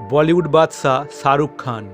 বলিউড বাদশাহ শাহরুখ খান।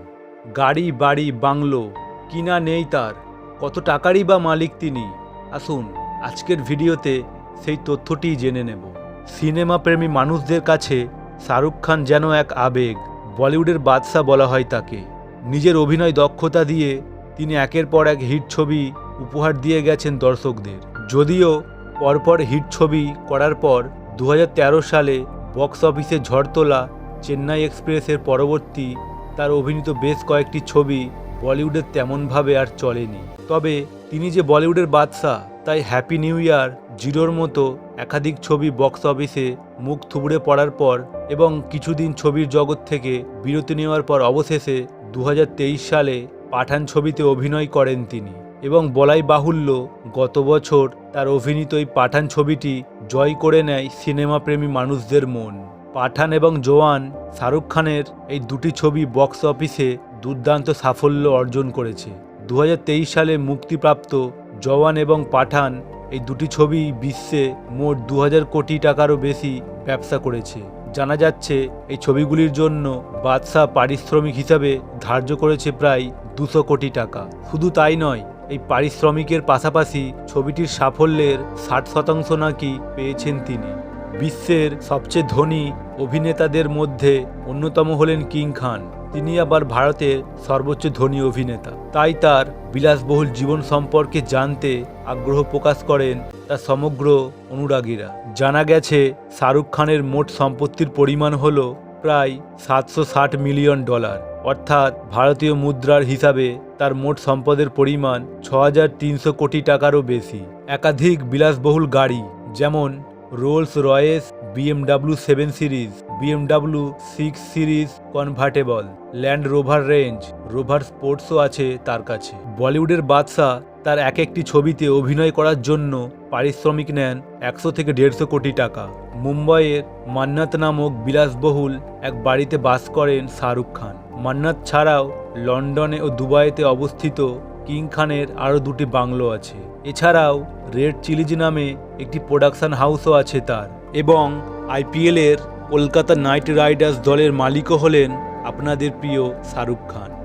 গাড়ি, বাড়ি, বাংলো, কিনা নেই তার। কত টাকারই বা মালিক তিনি। আসুন, আজকের ভিডিওতে সেই তথ্যটিই জেনে নেব। সিনেমা প্রেমী মানুষদের কাছে শাহরুখ খান যেন এক আবেগ, বলিউডের বাদশাহ বলা হয় তাকে। নিজের অভিনয় দক্ষতা দিয়ে তিনি একের পর এক হিট ছবি উপহার দিয়ে গেছেন দর্শকদের। যদিও পরপর হিট ছবি করার পর দু হাজার তেরো সালে বক্স অফিসে ঝড় তোলা চেন্নাই এক্সপ্রেসের পরবর্তী, তার অভিনীত বেশ কয়েকটি ছবি বলিউডের তেমনভাবে আর চলেনি। তবে তিনি যে বলিউডের বাদশাহ, তাই হ্যাপি নিউ ইয়ার, জিরোর মতো একাধিক ছবি বক্স অফিসে মুখ থুবড়ে পড়ার পর এবং কিছুদিন ছবির জগৎ থেকে বিরতি নেওয়ার পর অবশেষে দু হাজার তেইশ সালে পাঠান ছবিতে অভিনয় করেন তিনি এবং বলাই বাহুল্য, গত বছর তার অভিনীত এই পাঠান ছবিটি জয় করে নেয় সিনেমাপ্রেমী মানুষদের মন। পাঠান এবং জোয়ান শাহরুখ খানের এই দুটি ছবি বক্স অফিসে দুর্দান্ত সাফল্য অর্জন করেছে। দু হাজার তেইশ সালে মুক্তিপ্রাপ্ত জওয়ান এবং পাঠান এই দুটি ছবি বিশ্বে মোট দু হাজার কোটি টাকারও বেশি ব্যবসা করেছে। জানা যাচ্ছে, এই ছবিগুলির জন্য বাদশাহ পারিশ্রমিক হিসাবে ধার্য করেছে প্রায় দুশো কোটি টাকা। শুধু তাই নয়, এই পারিশ্রমিকের পাশাপাশি ছবিটির সাফল্যের ষাট শতাংশ নাকি পেয়েছেন তিনি। বিশ্বের সবচেয়ে ধনী অভিনেতাদের মধ্যে অন্যতম হলেন কিং খান। তিনি আবার ভারতের সর্বোচ্চ ধনী অভিনেতা। তাই তার বিলাসবহুল জীবন সম্পর্কে জানতে আগ্রহ প্রকাশ করেন তার সমগ্র অনুরাগীরা। জানা গেছে, শাহরুখ খানের মোট সম্পত্তির পরিমাণ হল প্রায় সাতশো ষাট মিলিয়ন ডলার। অর্থাৎ ভারতীয় মুদ্রার হিসাবে তার মোট সম্পদের পরিমাণ ছ কোটি টাকারও বেশি। একাধিক বিলাসবহুল গাড়ি, যেমন Rolls Royce BMW seven series BMW six series convertible Land Rover Range Rover স্পোর্টসও আছে তার কাছে। বলিউডের বাদশাহ তার এক একটি ছবিতে অভিনয় করার জন্য পারিশ্রমিক নেন একশো থেকে দেড়শো কোটি টাকা। মুম্বাইয়ের মান্নাত নামক বিলাসবহুল এক বাড়িতে বাস করেন শাহরুখ খান। মান্নাত ছাড়াও লন্ডনে ও দুবাইতে অবস্থিত কিং খানের আরও দুটি বাংলো আছে। এছাড়াও রেড চিলিজ নামে একটি প্রোডাকশন হাউসও আছে তার। এবং আইপিএলের কলকাতা নাইট রাইডার্স দলের মালিকও হলেন আপনাদের প্রিয় শাহরুখ খান।